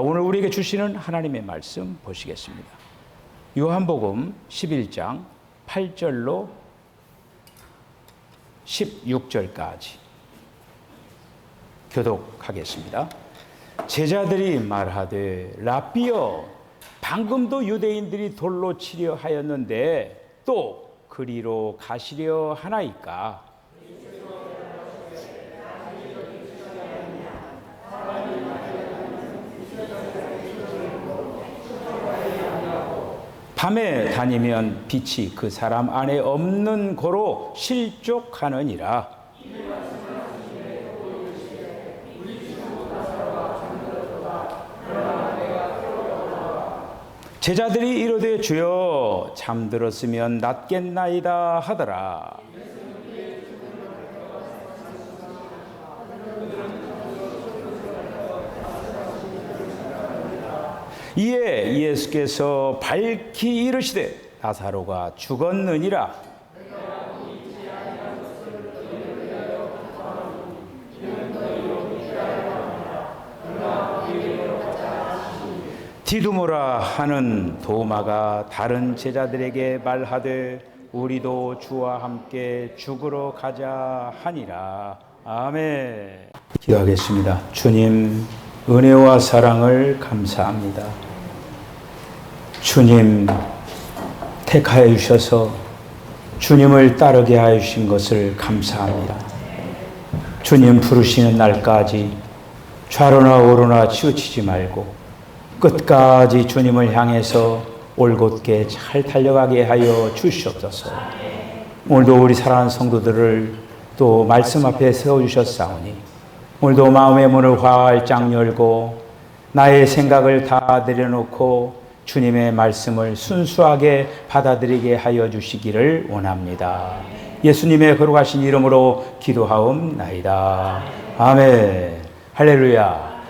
자, 오늘 우리에게 주시는 하나님의 말씀 보시겠습니다. 요한복음 11장 8절로 16절까지 교독하겠습니다. 제자들이 말하되 라비여 방금도 유대인들이 돌로 치려 하였는데 또 그리로 가시려 하나이까 밤에 다니면 빛이 그 사람 안에 없는 고로 실족하느니라. 제자들이 이르되 주여 잠들었으면 낫겠나이다 하더라. 이에 예수께서 밝히 이르시되 나사로가 죽었느니라. 디두모라 하는 도마가 다른 제자들에게 말하되 우리도 주와 함께 죽으러 가자 하니라. 아멘. 기도하겠습니다. 주님, 은혜와 사랑을 감사합니다. 주님, 택하여 주셔서 주님을 따르게 하여 주신 것을 감사합니다. 주님 부르시는 날까지 좌로나 오로나 치우치지 말고 끝까지 주님을 향해서 올곧게 잘 달려가게 하여 주시옵소서. 오늘도 우리 사랑하는 성도들을 또 말씀 앞에 세워주셨사오니 오늘도 마음의 문을 활짝 열고 나의 생각을 다 내려놓고 주님의 말씀을 순수하게 받아들이게 하여 주시기를 원합니다. 예수님의 거룩하신 이름으로 기도하옵나이다. 아멘. 할렐루야.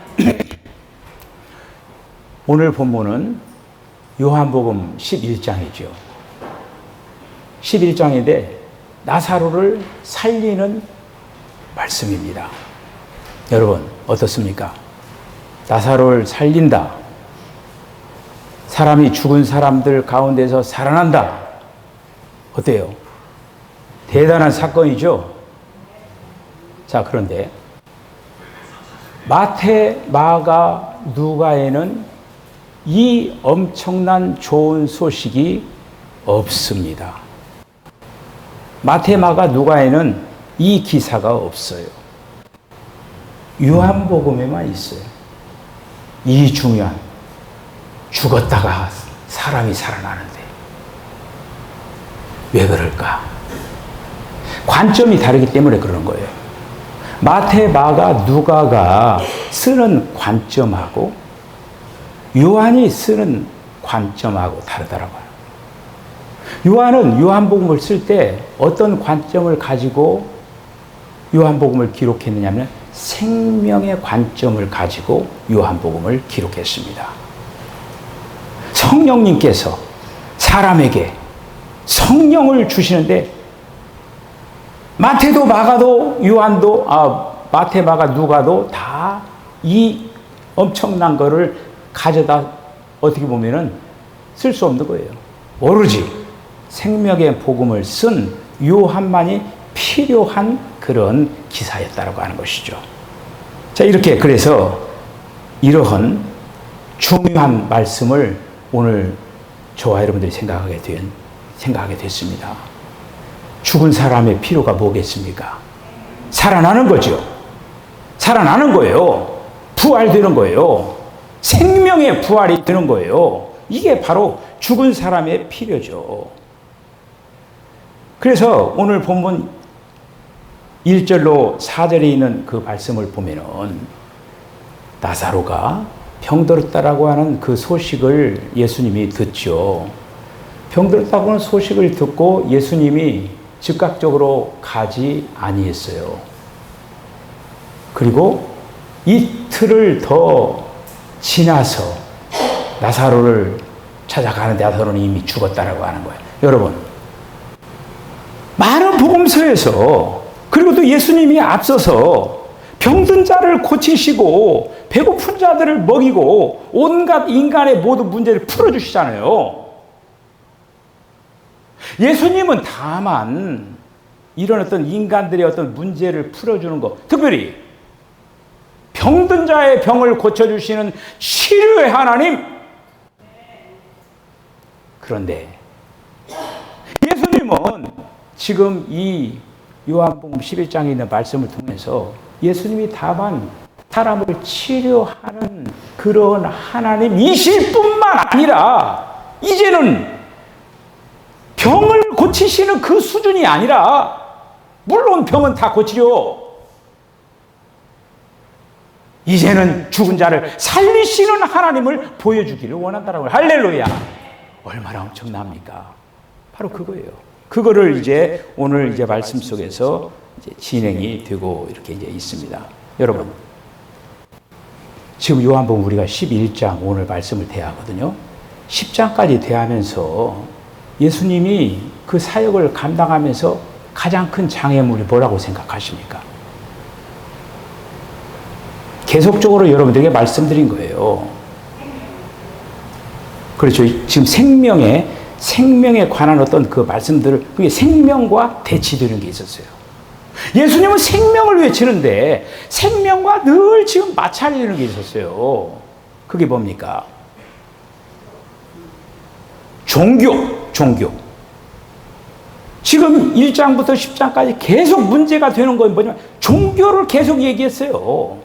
오늘 본문은 요한복음 11장이죠. 11장인데 나사로를 살리는 말씀입니다. 여러분 어떻습니까? 나사로를 살린다. 사람이 죽은 사람들 가운데서 살아난다. 어때요? 대단한 사건이죠. 자, 그런데 마태, 마가, 누가에는 이 엄청난 좋은 소식이 없습니다. 마태, 마가, 누가에는 이 기사가 없어요. 요한복음에만 있어요. 이 중요한 죽었다가 사람이 살아나는데 왜 그럴까? 관점이 다르기 때문에 그러는 거예요. 마태, 마가, 누가가 쓰는 관점하고 요한이 쓰는 관점하고 다르더라고요. 요한은 요한복음을 쓸 때 어떤 관점을 가지고 요한복음을 기록했느냐면 생명의 관점을 가지고 요한복음을 기록했습니다. 성령님께서 사람에게 성령을 주시는데 마태도 마가도 요한도 아 마태 마가 누가도 다 이 엄청난 거를 가져다 어떻게 보면은 쓸 수 없는 거예요. 오로지 생명의 복음을 쓴 요한만이 필요한 그런 기사였다라고 하는 것이죠. 자, 이렇게 그래서 이러한 중요한 말씀을 오늘 저와 여러분들이 생각하게 된, 생각하게 됐습니다. 죽은 사람의 필요가 뭐겠습니까? 살아나는 거죠. 살아나는 거예요. 부활되는 거예요. 생명의 부활이 되는 거예요. 이게 바로 죽은 사람의 필요죠. 그래서 오늘 본문 1절로 4절에 있는 그 말씀을 보면은 나사로가 병들었다라고 하는 그 소식을 예수님이 듣죠. 병들었다고 하는 소식을 듣고 예수님이 즉각적으로 가지 아니했어요. 그리고 이틀을 더 지나서 나사로를 찾아가는데 나사로는 이미 죽었다라고 하는 거예요. 여러분, 많은 복음서에서 그리고 또 예수님이 앞서서 병든 자를 고치시고 배고픈 자들을 먹이고 온갖 인간의 모든 문제를 풀어주시잖아요. 예수님은 다만 이런 어떤 인간들의 어떤 문제를 풀어주는 것, 특별히 병든 자의 병을 고쳐주시는 치료의 하나님. 그런데 예수님은 지금 이 요한복음 11장에 있는 말씀을 통해서 예수님이 다만 사람을 치료하는 그런 하나님이실 뿐만 아니라 이제는 병을 고치시는 그 수준이 아니라 물론 병은 다 고치죠. 이제는 죽은 자를 살리시는 하나님을 보여주기를 원한다라고 할렐루야. 얼마나 엄청납니까? 바로 그거예요. 그거를 이제 오늘 이제 말씀 속에서 이제 진행이 되고 이렇게 이제 있습니다. 여러분, 지금 요한복음 우리가 11장 오늘 말씀을 대하거든요. 10장까지 대하면서 예수님이 그 사역을 감당하면서 가장 큰 장애물이 뭐라고 생각하십니까? 계속적으로 여러분들에게 말씀드린 거예요. 그렇죠. 지금 생명에, 생명에 관한 어떤 그 말씀들을, 그게 생명과 대치되는 게 있었어요. 예수님은 생명을 외치는데 생명과 늘 지금 마찰되는 게 있었어요. 그게 뭡니까? 종교, 종교. 지금 1장부터 10장까지 계속 문제가 되는 건 뭐냐면 종교를 계속 얘기했어요.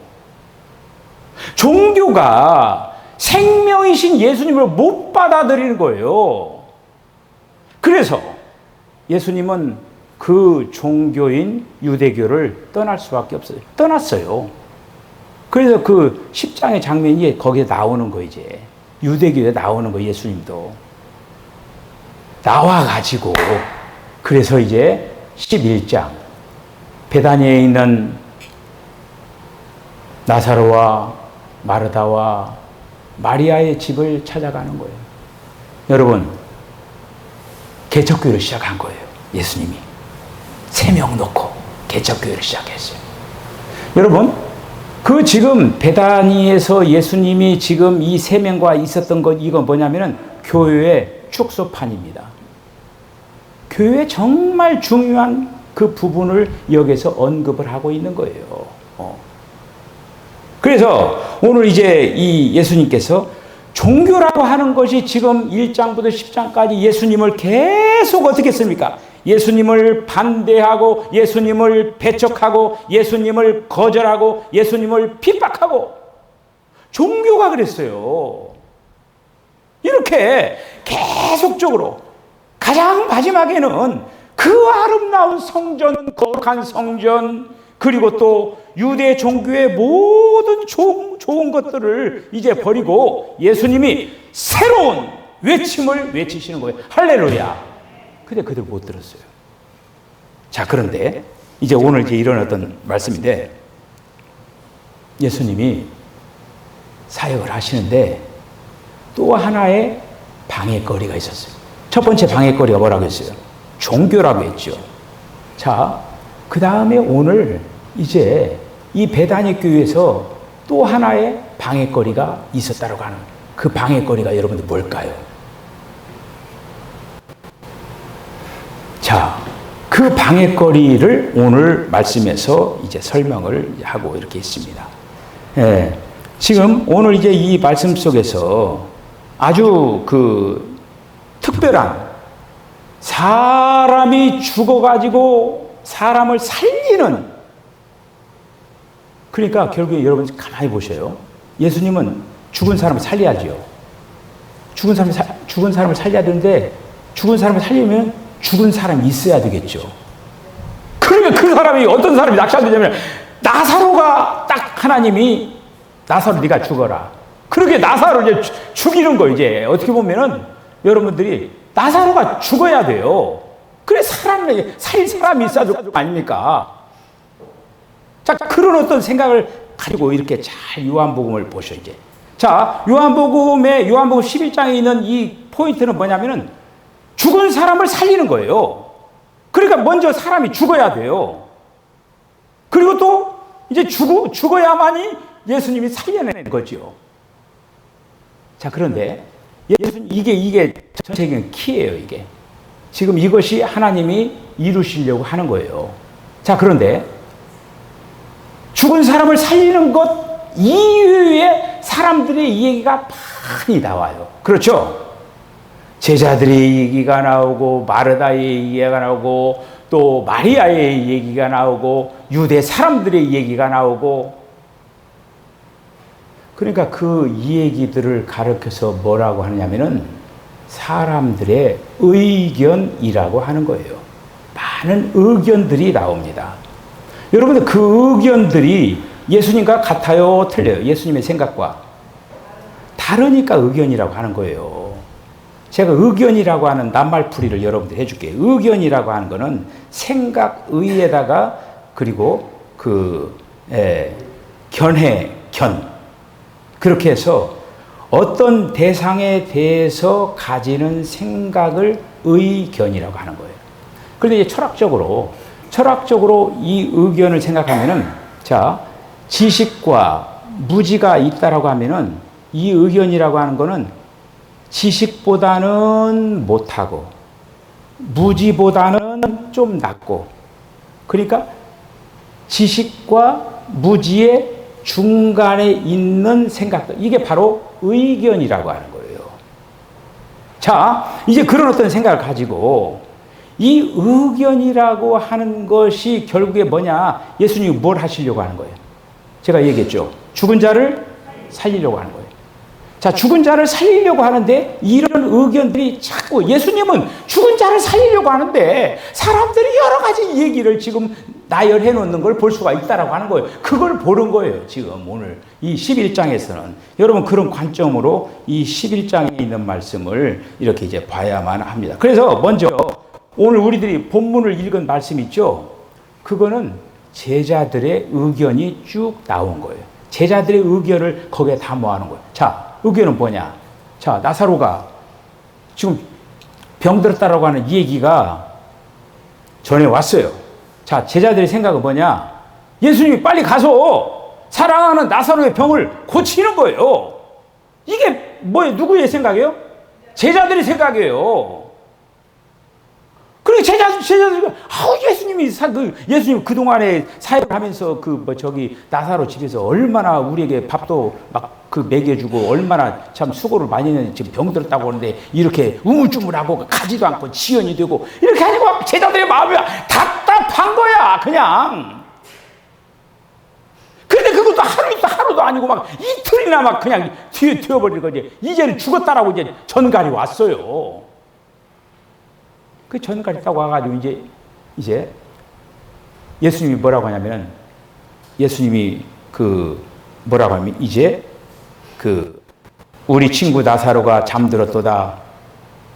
종교가 생명이신 예수님을 못 받아들이는 거예요. 그래서 예수님은 그 종교인 유대교를 떠날 수밖에 없어요. 떠났어요. 그래서 그 10장의 장면이 거기에 나오는 거 이제. 유대교에 나오는 거 예수님도. 나와가지고 그래서 이제 11장 베다니에 있는 나사로와 마르다와 마리아의 집을 찾아가는 거예요. 여러분, 개척교회를 시작한 거예요. 예수님이. 세 명 놓고 개척교회를 시작했어요. 여러분, 그 지금 베다니에서 예수님이 지금 이 세 명과 있었던 것, 이건 뭐냐면은 교회의 축소판입니다. 교회 정말 중요한 그 부분을 여기서 언급을 하고 있는 거예요. 어. 그래서 오늘 이제 이 예수님께서 종교라고 하는 것이 지금 1장부터 10장까지 예수님을 계속 어떻게 했습니까? 예수님을 반대하고 예수님을 배척하고 예수님을 거절하고 예수님을 핍박하고 종교가 그랬어요. 이렇게 계속적으로 가장 마지막에는 그 아름다운 성전, 거룩한 성전, 그리고 또 유대 종교의 모든 좋은, 좋은 것들을 이제 버리고 예수님이 새로운 외침을 외치시는 거예요. 할렐루야. 근데 그들 못 들었어요. 자, 그런데 이제 오늘 이제 어떤 말씀인데 예수님이 사역을 하시는데 또 하나의 방해거리가 있었어요. 첫 번째 방해거리가 뭐라고 했어요? 종교라고 했죠. 자, 그 다음에 오늘 이제 이 배단의 교회에서 또 하나의 방해거리가 있었다고 하는 그 방해거리가 여러분들 뭘까요? 자, 그 방해거리를 오늘 말씀에서 이제 설명을 하고 이렇게 있습니다. 예, 지금 오늘 이제 이 말씀 속에서 아주 그 특별한 사람이 죽어가지고 사람을 살리는 그러니까 결국에 여러분 가만히 보셔요. 예수님은 죽은 사람을 살려야죠. 죽은 사람을 사, 죽은 사람을 살려야 되는데 죽은 사람을 살리면 죽은 사람이 있어야 되겠죠. 그러면 그 사람이 어떤 사람이 낙찰되냐면 나사로가 딱 하나님이 나사로 네가 죽어라. 그렇게 나사로 이제 죽이는 거 이제 어떻게 보면은 여러분들이 나사로가 죽어야 돼요. 그래 사람이 살 사람이 있어야 될 아닙니까? 자 그런 어떤 생각을 가지고 이렇게 잘 요한복음을 보셔 이제. 자 요한복음의 요한복음 11장에 있는 이 포인트는 뭐냐면은 죽은 사람을 살리는 거예요. 그러니까 먼저 사람이 죽어야 돼요. 그리고 또 이제 죽어, 죽어야만이 예수님이 살려내는 거죠. 자, 그런데 예수 이게, 이게 전체적인 키예요, 이게. 지금 이것이 하나님이 이루시려고 하는 거예요. 자, 그런데 죽은 사람을 살리는 것 이외에 사람들의 얘기가 많이 나와요. 그렇죠? 제자들의 얘기가 나오고 마르다의 얘기가 나오고 또 마리아의 얘기가 나오고 유대 사람들의 얘기가 나오고 그러니까 그이 얘기들을 가르쳐서 뭐라고 하느냐면은 사람들의 의견이라고 하는 거예요. 많은 의견들이 나옵니다. 여러분들 그 의견들이 예수님과 같아요, 틀려요? 예수님의 생각과 다르니까 의견이라고 하는 거예요. 제가 의견이라고 하는 낱말풀이를 여러분들 해줄게요. 의견이라고 하는 거는 생각, 의에다가 그리고 그 에, 견해, 견 그렇게 해서 어떤 대상에 대해서 가지는 생각을 의견이라고 하는 거예요. 그런데 이제 철학적으로 철학적으로 이 의견을 생각하면은 자 지식과 무지가 있다라고 하면은 이 의견이라고 하는 거는 지식보다는 못하고 무지보다는 좀 낮고 그러니까 지식과 무지의 중간에 있는 생각들 이게 바로 의견이라고 하는 거예요. 자, 이제 그런 어떤 생각을 가지고 이 의견이라고 하는 것이 결국에 뭐냐? 예수님이 뭘 하시려고 하는 거예요? 제가 얘기했죠. 죽은 자를 살리려고 하는 거예요. 자, 죽은 자를 살리려고 하는데 이런 의견들이 자꾸 예수님은 죽은 자를 살리려고 하는데 사람들이 여러 가지 얘기를 지금 나열해 놓는 걸 볼 수가 있다라고 하는 거예요. 그걸 보는 거예요. 지금 오늘 이 11장에서는 여러분 그런 관점으로 이 11장에 있는 말씀을 이렇게 이제 봐야만 합니다. 그래서 먼저 오늘 우리들이 본문을 읽은 말씀 있죠? 그거는 제자들의 의견이 쭉 나온 거예요. 제자들의 의견을 거기에 다 모아놓은 거예요. 자, 의견은 뭐냐? 자, 나사로가 지금 병들었다라고 하는 이 얘기가 전에 왔어요. 자, 제자들의 생각은 뭐냐? 예수님이 빨리 가서 사랑하는 나사로의 병을 고치는 거예요. 이게 뭐예요? 누구의 생각이에요? 제자들의 생각이에요. 그리고 제자, 제자들, 아우, 예수님이, 사, 그, 예수님 그동안에 사역을 하면서 그, 뭐, 저기, 나사로 집에서 얼마나 우리에게 밥도 막 그 먹여주고 얼마나 참 수고를 많이 했는데 지금 병들었다고 하는데 이렇게 우물쭈물하고 가지도 않고 지연이 되고 이렇게 하니까 제자들의 마음이 답답한 거야, 그냥. 근데 그것도 하루 있다 하루도 아니고 막 이틀이나 막 그냥 뒤에 튀어버리는 거지. 이제는 죽었다라고 이제 전갈이 왔어요. 그 전까지 딱 와가지고 이제 이제 예수님이 뭐라고 하냐면은 예수님이 그 뭐라고 하면 이제 그 우리 친구 나사로가 잠들었도다.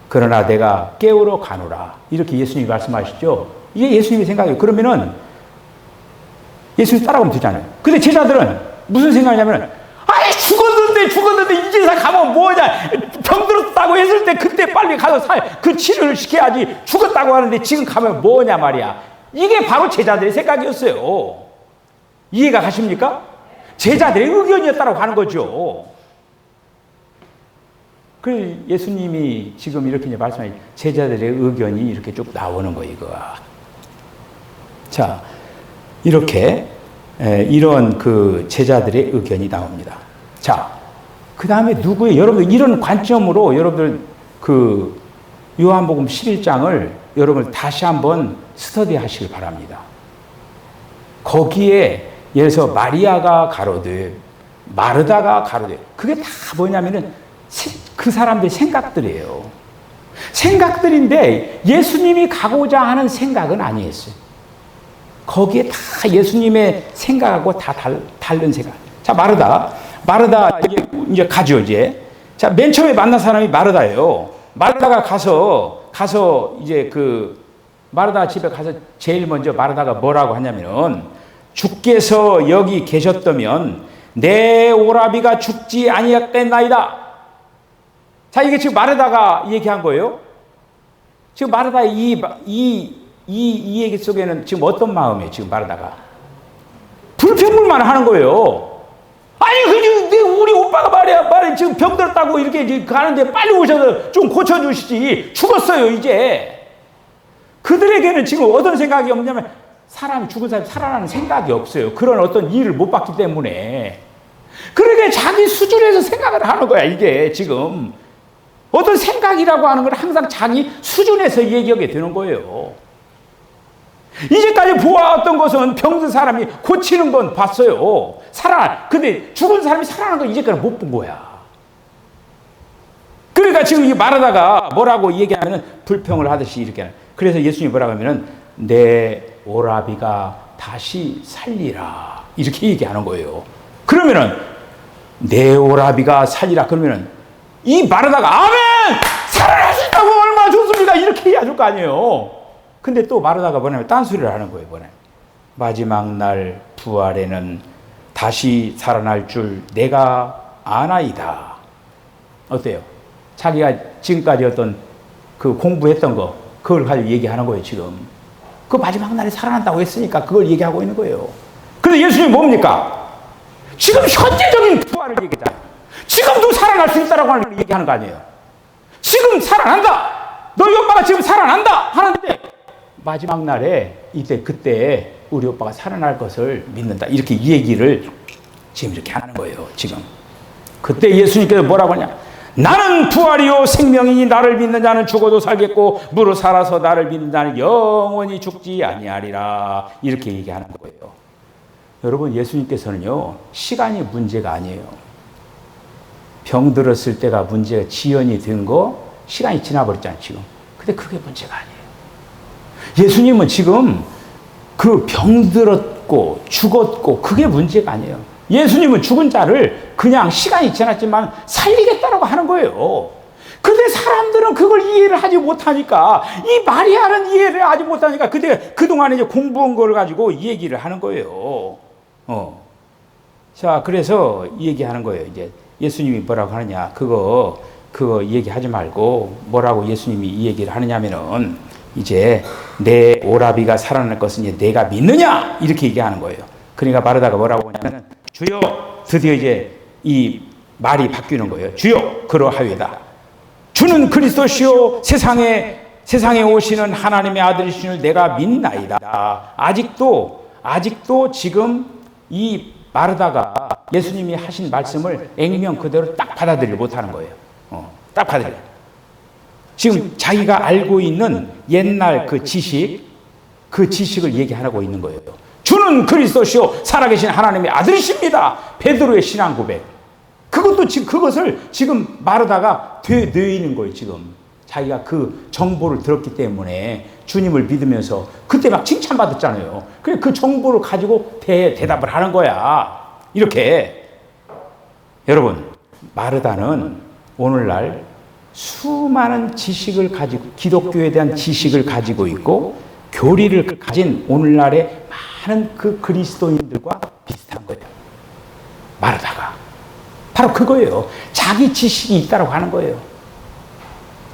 그러나 내가 깨우러 가노라. 이렇게 예수님이 말씀하시죠. 이게 예수님의 생각이에요. 그러면은 예수님 따라가면 되잖아요. 근데 제자들은 무슨 생각이냐면 아니 죽었는데 죽었는데 이제 가면 뭐냐 병들었다고 했을 때 그때 빨리 가서 살, 그 치료를 시켜야지 죽었다고 하는데 지금 가면 뭐냐 말이야 이게 바로 제자들의 생각이었어요 이해가 가십니까? 제자들의 의견이었다고 하는 거죠 그 예수님이 지금 이렇게 말씀하신 제자들의 의견이 이렇게 쭉 나오는 거 이거 자 이렇게 이런 그 제자들의 의견이 나옵니다. 자, 그 다음에 누구의 여러분들 이런 관점으로 여러분들 그 요한복음 11장을 여러분 다시 한번 스터디 하시길 바랍니다. 거기에 들어서 마리아가 가로되 마르다가 가로되 그게 다 뭐냐면은 그 사람들의 생각들이에요. 생각들인데 예수님이 가고자 하는 생각은 아니었어요. 거기에 다 예수님의 생각하고 다 달, 다른 생각. 자, 마르다. 마르다, 이제, 가죠, 이제. 자, 맨 처음에 만난 사람이 마르다예요. 마르다가 가서, 가서 이제 그, 마르다 집에 가서 제일 먼저 마르다가 뭐라고 하냐면은, 주께서 여기 계셨다면 내 오라비가 죽지 아니었겠나이다. 자, 이게 지금 마르다가 얘기한 거예요. 지금 마르다의 이, 이, 이, 이 얘기 속에는 지금 어떤 마음이에요? 지금 말하다가. 불평을 죽을만 하는 거예요. 아니, 그, 내 우리 오빠가 말이야, 말이야, 지금 병들었다고 이렇게 가는데 빨리 오셔서 좀 고쳐주시지. 죽었어요, 이제. 그들에게는 지금 어떤 생각이 없냐면, 사람이 죽은 사람이 살아나는 생각이 없어요. 그런 어떤 일을 못 봤기 때문에. 그러게 자기 수준에서 생각을 하는 거야, 이게 지금. 어떤 생각이라고 하는 건 항상 자기 수준에서 얘기하게 되는 거예요. 이제까지 보아왔던 것은 병든 사람이 고치는 건 봤어요. 살아. 근데 죽은 사람이 살아나는 건 이제까지 못 본 거야. 그러니까 지금 이 말하다가 뭐라고 얘기하면 불평을 하듯이 이렇게. 하는. 그래서 예수님이 뭐라고 하면은 내 오라비가 다시 살리라. 이렇게 얘기하는 거예요. 그러면은 내 오라비가 살리라. 그러면은 이 말하다가 아멘! 살아날 수 있다고 얼마나 좋습니까? 이렇게 해야 줄거 아니에요. 근데 또 말하다가 뭐냐면 딴소리를 하는 거예요. 뭐냐. 마지막 날 부활에는 다시 살아날 줄 내가 아나이다. 어때요? 자기가 지금까지 어떤 그 공부했던 거, 그걸 가지고 얘기하는 거예요, 지금. 그 마지막 날에 살아난다고 했으니까 그걸 얘기하고 있는 거예요. 근데 예수님이 뭡니까? 지금 현재적인 부활을 얘기하잖아요. 지금도 살아날 수 있다라고 하는 걸 얘기하는 거 아니에요. 지금 살아난다! 너희 오빠가 지금 살아난다! 하는데 마지막 날에 이때 그때 우리 오빠가 살아날 것을 믿는다. 이렇게 이 얘기를 지금 이렇게 하는 거예요. 지금. 그때 예수님께서 뭐라고 하냐? 나는 부활이요 생명이니 나를 믿는 자는 죽어도 살겠고 무릇 살아서 나를 믿는 자는 영원히 죽지 아니하리라. 이렇게 얘기하는 거예요. 여러분 예수님께서는요. 시간이 문제가 아니에요. 병 들었을 때가 문제가 지연이 된 거 시간이 지나버렸잖아요, 지금. 근데 그게 문제가 아니에요. 예수님은 지금 그 병들었고 죽었고 그게 문제가 아니에요. 예수님은 죽은 자를 그냥 시간이 지났지만 살리겠다라고 하는 거예요. 근데 사람들은 그걸 이해를 하지 못하니까 이 마리아는 이해를 하지 못하니까 그때 그동안에 이제 공부한 걸 가지고 이 얘기를 하는 거예요. 어. 자, 그래서 이 얘기하는 거예요. 이제 예수님이 뭐라고 하느냐. 그거 그거 얘기하지 말고 뭐라고 예수님이 이 얘기를 하느냐면은 이제 내 오라비가 살아날 것은 이제 내가 믿느냐 이렇게 얘기하는 거예요. 그러니까 마르다가 뭐라고 하냐면 주여 드디어 이제 이 말이 바뀌는 거예요. 주여 그러하외다. 주는 그리스도시요 세상에 세상에 오시는 하나님의 아들이시는 내가 믿나이다. 아직도 아직도 지금 이 마르다가 예수님이 하신 말씀을 액면 그대로 딱 받아들이지 못하는 거예요. 어, 딱 받아들여. 지금 자기가 알고 있는 옛날 그 지식, 그 지식을 얘기하고 있는 거예요. 주는 그리스도시요 살아계신 하나님의 아들이십니다. 베드로의 신앙 고백. 그것도 지금 그것을 지금 말하다가 되뇌이는 거예요. 지금 자기가 그 정보를 들었기 때문에 주님을 믿으면서 그때 막 칭찬받았잖아요. 그래 그 정보를 가지고 대, 대답을 하는 거야. 이렇게 여러분 마르다는 오늘날 수많은 지식을 가지고 기독교에 대한 지식을 가지고 있고 교리를 가진 오늘날의 많은 그 그리스도인들과 비슷한 거예요. 마르다가 바로 그거예요. 자기 지식이 있다라고 하는 거예요.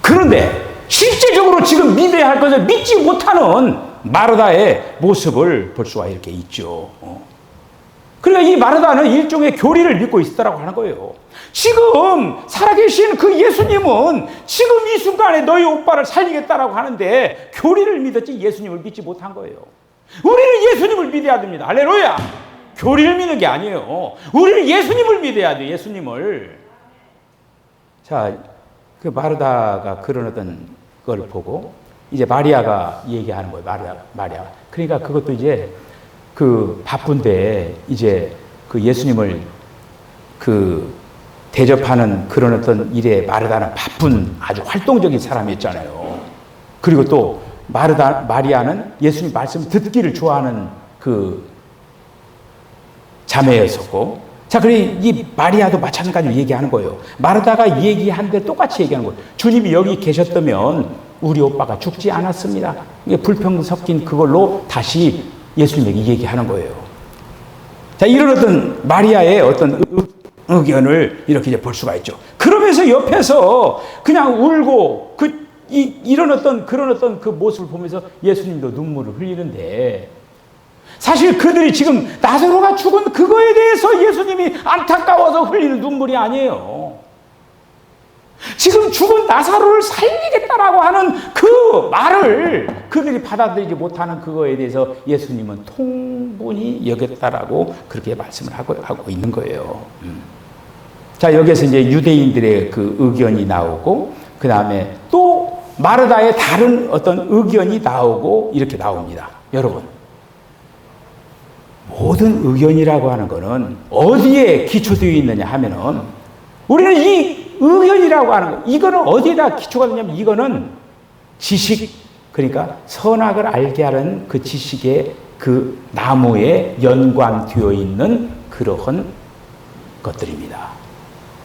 그런데 실제적으로 지금 믿어야 할 것을 믿지 못하는 마르다의 모습을 볼 수가 이렇게 있죠. 어. 그러니까 이 마르다는 일종의 교리를 믿고 있다라고 하는 거예요. 지금 살아계신 그 예수님은 지금 이 순간에 너희 오빠를 살리겠다라고 하는데 교리를 믿었지 예수님을 믿지 못한 거예요. 우리는 예수님을 믿어야 됩니다. 할렐루야! 교리를 믿는 게 아니에요. 우리는 예수님을 믿어야 돼, 예수님을. 자, 그 마르다가 그런 어떤 걸 보고 이제 마리아가 얘기하는 거예요. 마리아, 마리아. 그러니까 그것도 이제 그 바쁜데 이제 그 예수님을 그 대접하는 그런 어떤 일에 마르다는 바쁜 아주 활동적인 사람이었잖아요. 그리고 또 마르다 마리아는 예수님 말씀 듣기를 좋아하는 그 자매였었고 자, 그래 이 마리아도 마찬가지로 얘기하는 거예요. 마르다가 얘기한데 똑같이 얘기하는 거예요. 주님이 여기 계셨다면 우리 오빠가 죽지 않았습니다. 불평 섞인 그걸로 다시 예수님에게 얘기하는 거예요. 자, 이런 어떤 마리아의 어떤 의견을 이렇게 이제 볼 수가 있죠. 그러면서 옆에서 그냥 울고 그 이, 이런 어떤 그런 어떤 그 모습을 보면서 예수님도 눈물을 흘리는데 사실 그들이 지금 나사로가 죽은 그거에 대해서 예수님이 안타까워서 흘리는 눈물이 아니에요. 지금 죽은 나사로를 살리겠다라고 하는 그 말을 그들이 받아들이지 못하는 그거에 대해서 예수님은 통분히 여겼다라고 그렇게 말씀을 하고, 하고 있는 거예요. 음. 자, 여기에서 이제 유대인들의 그 의견이 나오고, 그 다음에 또 마르다의 다른 어떤 의견이 나오고, 이렇게 나옵니다. 여러분. 모든 의견이라고 하는 것은 어디에 기초되어 있느냐 하면은 우리는 이 의견이라고 하는 거 이거는 어디에다 기초가 되냐면 이거는 지식 그러니까 선악을 알게 하는 그 지식의 그 나무에 연관되어 있는 그러한 것들입니다.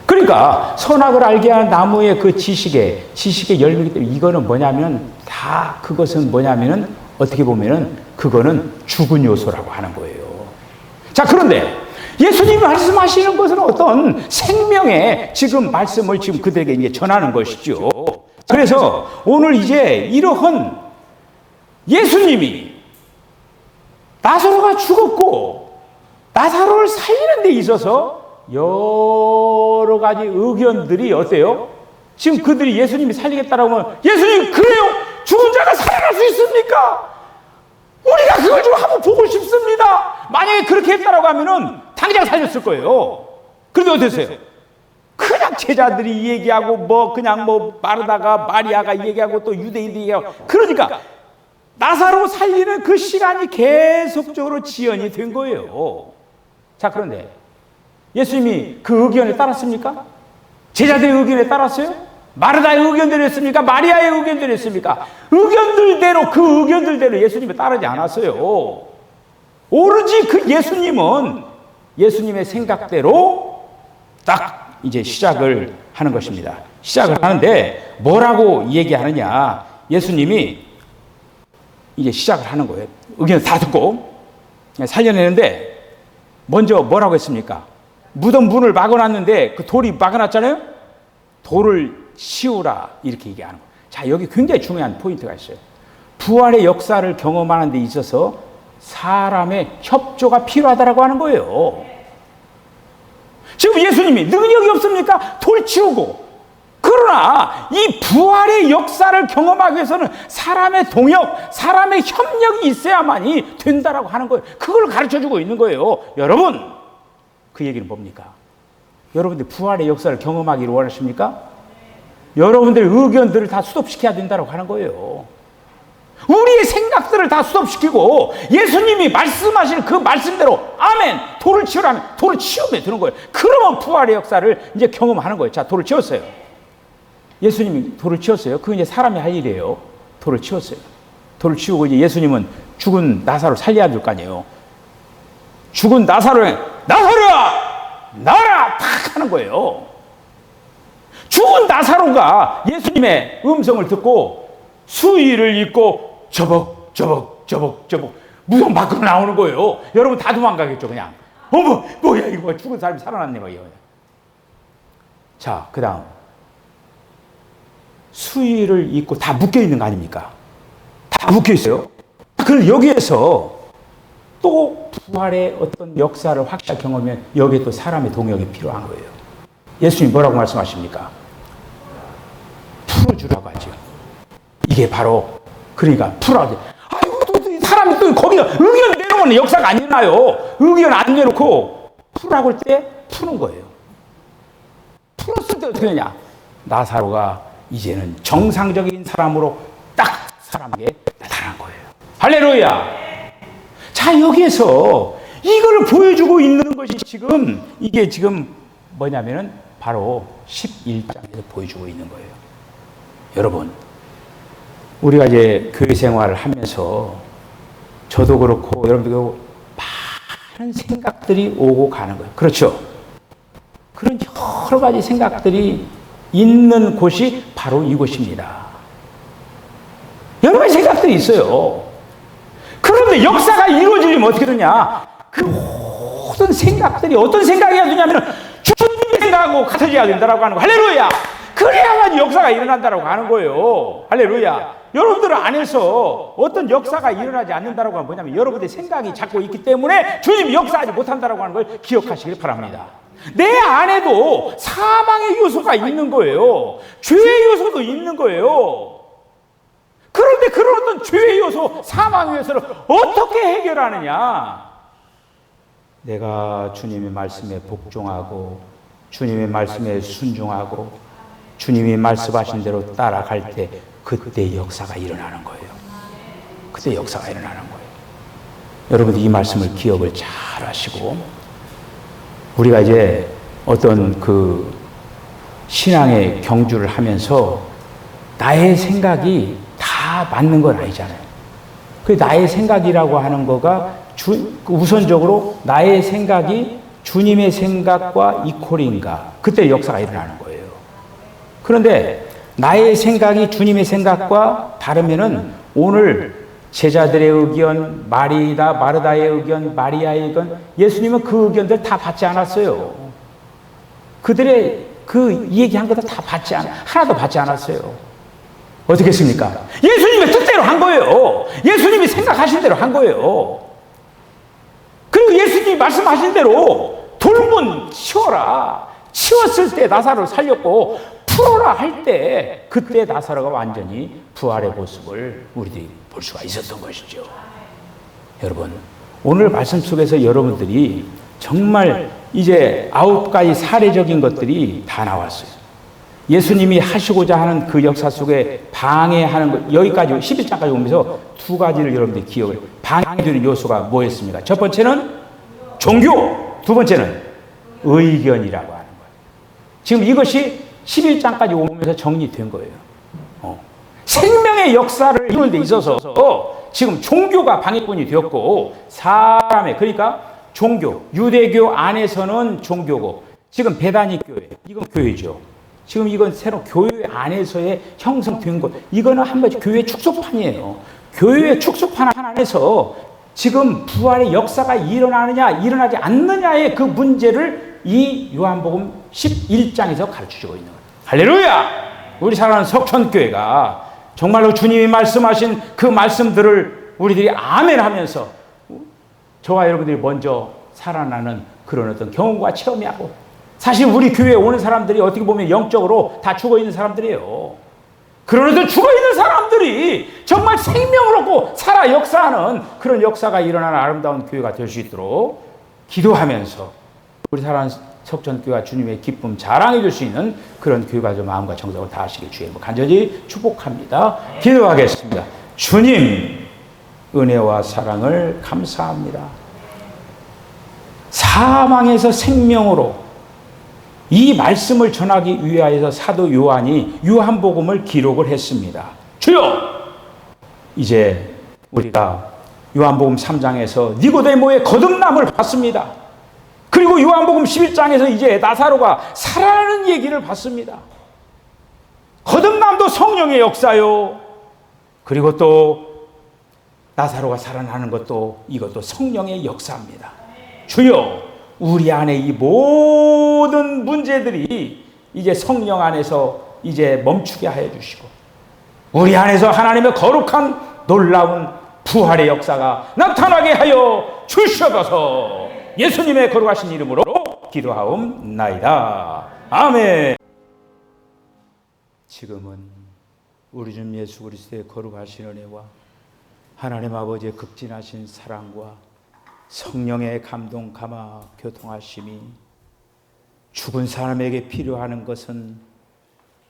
그러니까 선악을 알게 하는 나무의 그 지식의 지식의 열매이기 때문에 이거는 뭐냐면 다 그것은 뭐냐면은 어떻게 보면은 그거는 죽은 요소라고 하는 거예요. 자 그런데 예수님이 말씀하시는 것은 어떤 생명의 지금 말씀을 지금 그들에게 이제 전하는 것이죠. 그래서 오늘 이제 이러한 예수님이 나사로가 죽었고 나사로를 살리는 데 있어서 여러 가지 의견들이 어때요? 지금 그들이 예수님이 살리겠다라고 하면 예수님 그래요? 죽은 자가 살아날 수 있습니까? 우리가 그걸 좀 한번 보고 싶습니다. 만약에 그렇게 했다라고 하면은 당장 살렸을 거예요. 그런데 어땠어요? 그냥 제자들이 얘기하고 뭐 그냥 뭐 마르다가 마리아가 얘기하고 또 유대인들이 얘기하고 그러니까 나사로 살리는 그 시간이 계속적으로 지연이 된 거예요. 자 그런데 예수님이 그 의견에 따랐습니까? 제자들의 의견에 따랐어요? 마르다의 의견대로 했습니까? 마리아의 의견대로 했습니까? 의견들대로 그 의견들대로 예수님이 따르지 않았어요. 오로지 그 예수님은 예수님의 생각대로 딱 이제 시작을 하는 것입니다. 시작을 하는데 뭐라고 얘기하느냐? 예수님이 이제 시작을 하는 거예요. 의견을 다 듣고 살려내는데 먼저 뭐라고 했습니까? 무덤 문을 막아놨는데 그 돌이 막아놨잖아요. 돌을 치우라 이렇게 얘기하는 거예요. 자 여기 굉장히 중요한 포인트가 있어요. 부활의 역사를 경험하는 데 있어서 사람의 협조가 필요하다라고 하는 거예요. 지금 예수님이 능력이 없습니까? 돌 치우고. 그러나 이 부활의 역사를 경험하기 위해서는 사람의 동역, 사람의 협력이 있어야만이 된다라고 하는 거예요. 그걸 가르쳐 주고 있는 거예요. 여러분, 그 얘기는 뭡니까? 여러분들 부활의 역사를 경험하기를 원하십니까? 여러분들 의견들을 다 수습시켜야 된다고 하는 거예요. 우리의 생각들을 다 수습시키고 예수님이 말씀하시는 그 말씀대로 아멘 돌을 치우라면 돌을 치우면 되는 거예요. 그러면 부활의 역사를 이제 경험하는 거예요. 자 돌을 치웠어요. 예수님이 돌을 치웠어요. 그건 이제 사람이 할 일이에요. 돌을 치웠어요. 돌을 치우고 이제 예수님은 죽은 나사로 살려야 될 거 아니에요. 죽은 나사로에 나사로야 나라 탁 하는 거예요. 죽은 나사로가 예수님의 음성을 듣고 수의를 입고 저벅 저벅 저벅 저벅 무덤 밖으로 나오는 거예요. 여러분 다 도망가겠죠 그냥. 어머 뭐야 이거 죽은 사람이 살아났네 뭐 이거. 자 그 다음 수의를 입고 다 묶여 있는 거 아닙니까? 다 묶여 있어요. 그럼 여기에서 또 부활의 어떤 역사를 확실하게 경험하면 여기에 또 사람의 동역이 필요한 거예요. 예수님 뭐라고 말씀하십니까? 풀어주라고 하죠. 이게 바로 그러니까 풀어야지. 아이고 또 사람이 또 거기다 의견 내놓으면 역사가 안 일어나요. 의견 안 내놓고 풀라고 할 때 푸는 거예요. 풀었을 때 어떻게 되냐? 나사로가 이제는 정상적인 사람으로 딱 사람에게 나타난 거예요. 할렐루야. 자 여기에서 이걸 보여주고 있는 것이 지금 이게 지금 뭐냐면은 바로 11장에서 보여주고 있는 거예요. 여러분, 우리가 이제 교회 생활을 하면서 저도 그렇고 여러분도 많은 생각들이 오고 가는 거예요. 그렇죠? 그런 여러 가지 생각들이 있는 곳이 바로 이곳입니다. 여러 가지 생각들이 있어요. 그런데 역사가 이루어지려면 어떻게 되냐? 그 모든 생각들이 어떤 생각이야 되냐면 주님의 생각하고 같아져야 된다라고 하는 거. 할렐루야! 그래야만 역사가 일어난다라고 하는 거예요. 할렐루야. 여러분들 안에서 어떤 역사가 일어나지 않는다라고 하면 뭐냐면 여러분의 생각이 자꾸 있기 때문에 주님이 역사하지 못한다라고 하는 걸 기억하시길 바랍니다. 내 안에도 사망의 요소가 있는 거예요. 죄의 요소도 있는 거예요. 그런데 그런 어떤 죄의 요소, 사망의 요소를 어떻게 해결하느냐? 내가 주님의 말씀에 복종하고 주님의 말씀에 순종하고 주님이 말씀하신 대로 따라갈 때 그때 역사가 일어나는 거예요. 그때 역사가 일어나는 거예요. 여러분들 이 말씀을 기억을 잘 하시고 우리가 이제 어떤 그 신앙의 경주를 하면서 나의 생각이 다 맞는 건 아니잖아요. 그 나의 생각이라고 하는 거가 주, 우선적으로 나의 생각이 주님의 생각과 이퀄인가 그때 역사가 일어나는. 그런데 나의 생각이 주님의 생각과 다르면은 오늘 제자들의 의견, 마리다, 마르다의 의견, 마리아의 의견, 예수님은 그 의견들 다 받지 않았어요. 그들의 그 얘기한 것도 다 받지 않, 하나도 받지 않았어요. 어떻게 했습니까? 예수님의 뜻대로 한 거예요. 예수님이 생각하신 대로 한 거예요. 그리고 예수님이 말씀하신 대로 돌문 치워라. 치웠을 때 나사로를 살렸고 풀어라 할 때 그때 나사로가 완전히 부활의 모습을 우리들이 볼 수가 있었던 것이죠. 여러분 오늘 말씀 속에서 여러분들이 정말 이제 아홉 가지 사례적인 것들이 다 나왔어요. 예수님이 하시고자 하는 그 역사 속에 방해하는 것, 여기까지 11장까지 오면서 두 가지를 여러분들이 기억을, 방해되는 요소가 뭐였습니까? 첫 번째는 종교, 두 번째는 의견이라고 하는 거예요. 지금 이것이 11장까지 오면서 정리된 거예요. 어. 생명의 역사를 이루는 데 있어서 지금 종교가 방해꾼이 되었고 사람의 그러니까 종교 유대교 안에서는 종교고 지금 배단이 교회 이건 교회죠. 지금 이건 새로 교회 안에서의 형성된 것 이거는 한마디 교회 축소판이에요. 교회 축소판 안에서 지금 부활의 역사가 일어나느냐 일어나지 않느냐의 그 문제를 이 요한복음 11장에서 가르쳐주고 있는 거예요. 할렐루야! 우리 사랑하는 석천교회가 정말로 주님이 말씀하신 그 말씀들을 우리들이 아멘 하면서 저와 여러분들이 먼저 살아나는 그런 어떤 경험과 체험이하고 사실 우리 교회에 오는 사람들이 어떻게 보면 영적으로 다 죽어 있는 사람들이에요. 그러나 죽어 있는 사람들이 정말 생명을 얻고 살아 역사하는 그런 역사가 일어나는 아름다운 교회가 될 수 있도록 기도하면서 우리 사랑하는 석전교회가 주님의 기쁨 자랑해 줄 수 있는 그런 교회가 좀 마음과 정성을 다하시길 주의 간절히 축복합니다. 기도하겠습니다. 주님 은혜와 사랑을 감사합니다. 사망에서 생명으로 이 말씀을 전하기 위하여서 사도 요한이 요한복음을 기록을 했습니다. 주여! 이제 우리가 요한복음 3장에서 니고데모의 거듭남을 봤습니다. 그리고 요한복음 11장에서 이제 나사로가 살아나는 얘기를 봤습니다. 거듭남도 성령의 역사요. 그리고 또 나사로가 살아나는 것도 이것도 성령의 역사입니다. 주여, 우리 안에 이 모든 문제들이 이제 성령 안에서 이제 멈추게 하여 주시고 우리 안에서 하나님의 거룩한 놀라운 부활의 역사가 나타나게 하여 주시옵소서. 예수님의 거룩하신 이름으로 기도하옵나이다. 아멘. 지금은 우리 주 예수 그리스도의 거룩하신 은혜와 하나님 아버지의 극진하신 사랑과 성령의 감동 감화 교통하심이 죽은 사람에게 필요하는 것은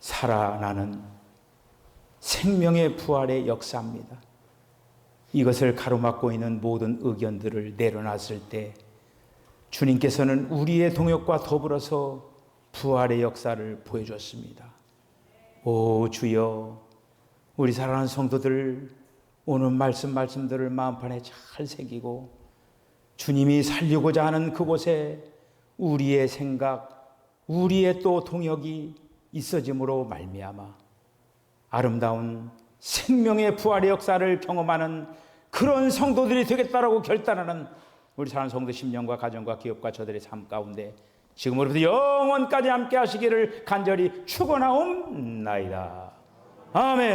살아나는 생명의 부활의 역사입니다. 이것을 가로막고 있는 모든 의견들을 내려놨을 때 주님께서는 우리의 동역과 더불어서 부활의 역사를 보여줬습니다. 오 주여 우리 사랑하는 성도들 오늘 말씀 말씀들을 마음판에 잘 새기고 주님이 살리고자 하는 그곳에 우리의 생각, 우리의 또 동역이 있어짐으로 말미암아 아름다운 생명의 부활의 역사를 경험하는 그런 성도들이 되겠다라고 결단하는 우리 사랑하는 성도 10년과 가정과 기업과 저들의 삶 가운데 지금으로부터 영원까지 함께 하시기를 간절히 축원하옵나이다. 아멘.